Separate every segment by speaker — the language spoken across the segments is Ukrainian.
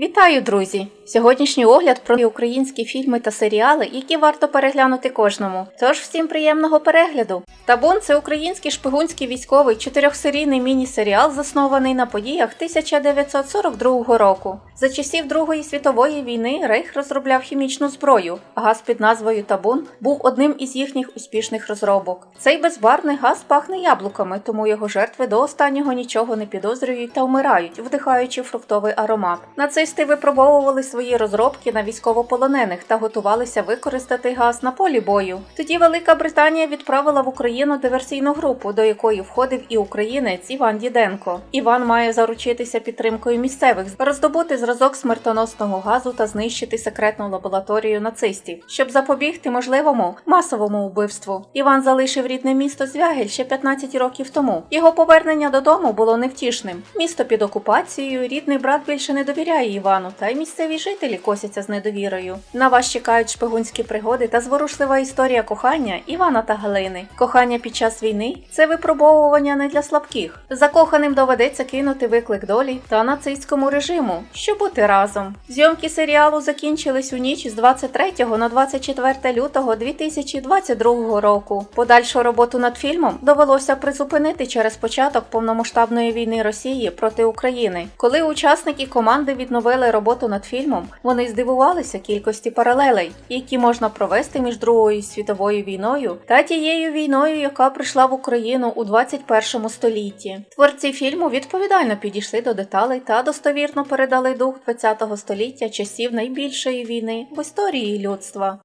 Speaker 1: Вітаю, друзі! Сьогоднішній огляд про українські фільми та серіали, які варто переглянути кожному. Тож всім приємного перегляду! Табун це український шпигунський військовий чотирьохсерійний міні-серіал, заснований на подіях 1942 року. За часів Другої світової війни Рейх розробляв хімічну зброю, газ під назвою Табун був одним із їхніх успішних розробок. Цей безбарний газ пахне яблуками, тому його жертви до останнього нічого не підозрюють та вмирають, вдихаючи фруктовий аромат. Нацисти випробовували свої розробки на військовополонених та готувалися використати газ на полі бою. Тоді Велика Британія відправила в Україну диверсійну групу, до якої входив і українець Іван Діденко. Іван має заручитися підтримкою місцевих, роздобути зразок смертоносного газу та знищити секретну лабораторію нацистів, щоб запобігти можливому масовому вбивству. Іван залишив рідне місто Звягель ще 15 років тому. Його повернення додому було невтішним. Місто під окупацією, рідний брат більше не довіряє Івану, та й місцеві жителі косяться з недовірою. На вас чекають шпигунські пригоди та зворушлива історія кохання Івана та Галини. Кохання під час війни це випробовування не для слабких. Закоханим доведеться кинути виклик долі та нацистському режиму, щоб бути разом. Зйомки серіалу закінчились у ніч з 23 на 24 лютого 2022 року. Подальшу роботу над фільмом довелося призупинити через початок повномасштабної війни Росії проти України. Коли учасники команди відновили роботу над фільмом, вони здивувалися кількості паралелей, які можна провести між Другою світовою війною та тією війною, яка прийшла в Україну у 21 столітті. Творці фільму відповідально підійшли до деталей та достовірно передали дух 20 століття часів найбільшої війни в історії людства.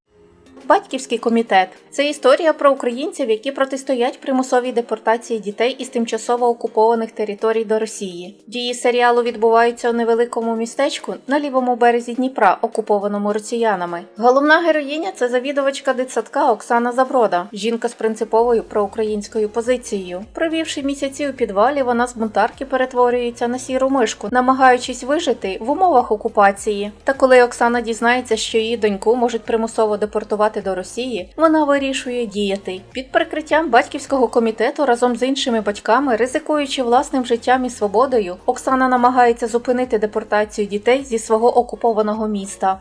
Speaker 1: Батьківський комітет це історія про українців, які протистоять примусовій депортації дітей із тимчасово окупованих територій до Росії. Дії серіалу відбуваються у невеликому містечку на лівому березі Дніпра, окупованому росіянами. Головна героїня це завідувачка дитсадка Оксана Заброда, жінка з принциповою проукраїнською позицією. Провівши місяці у підвалі, вона з бунтарки перетворюється на сіру мишку, намагаючись вижити в умовах окупації. Та коли Оксана дізнається, що її доньку можуть примусово депортувати до Росії, вона вирішує діяти під прикриттям батьківського комітету разом з іншими батьками, ризикуючи власним життям і свободою, Оксана намагається зупинити депортацію дітей зі свого окупованого міста.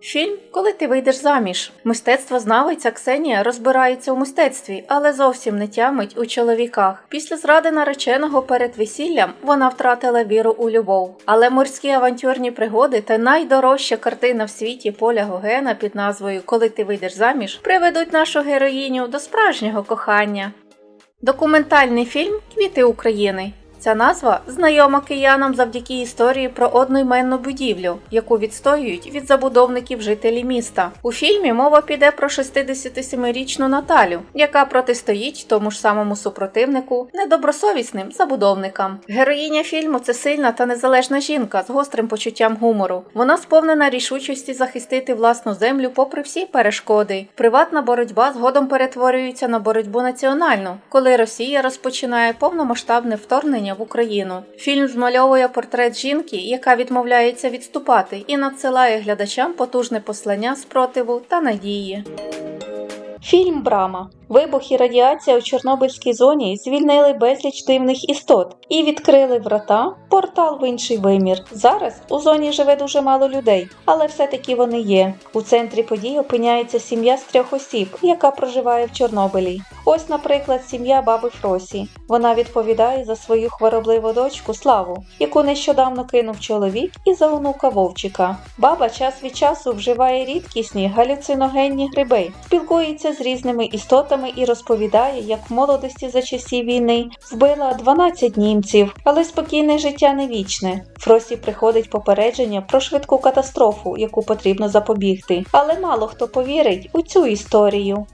Speaker 1: Фільм Коли ти вийдеш заміж. Мистецтвознавиця Ксенія розбирається у мистецтві, але зовсім не тямить у чоловіках. Після зради нареченого перед весіллям вона втратила віру у любов. Але морські авантюрні пригоди та найдорожча картина в світі Поля Гогена під назвою Коли ти вийдеш заміж приведуть нашу героїню до справжнього кохання. Документальний фільм Квіти України. Ця назва знайома киянам завдяки історії про одноіменну будівлю, яку відстоюють від забудовників жителі міста. У фільмі мова піде про 67-річну Наталю, яка протистоїть тому ж самому супротивнику недобросовісним забудовникам. Героїня фільму це сильна та незалежна жінка з гострим почуттям гумору. Вона сповнена рішучості захистити власну землю попри всі перешкоди. Приватна боротьба згодом перетворюється на боротьбу національну, коли Росія розпочинає повномасштабне вторгнення в Україну. Фільм змальовує портрет жінки, яка відмовляється відступати, і надсилає глядачам потужне послання спротиву та надії. Фільм Брама. Вибух і радіація у Чорнобильській зоні звільнили безліч дивних істот і відкрили врата, портал в інший вимір. Зараз у зоні живе дуже мало людей, але все-таки вони є. У центрі подій опиняється сім'я з трьох осіб, яка проживає в Чорнобилі. Ось, наприклад, сім'я баби Фросі. Вона відповідає за свою хворобливу дочку Славу, яку нещодавно кинув чоловік і за онука Вовчика. Баба час від часу вживає рідкісні галюциногенні гриби, спілкується з різними істотами і розповідає, як в молодості за часів війни вбила 12 німців, але спокійне життя не вічне. Фросі приходить попередження про швидку катастрофу, яку потрібно запобігти. Але мало хто повірить у цю історію.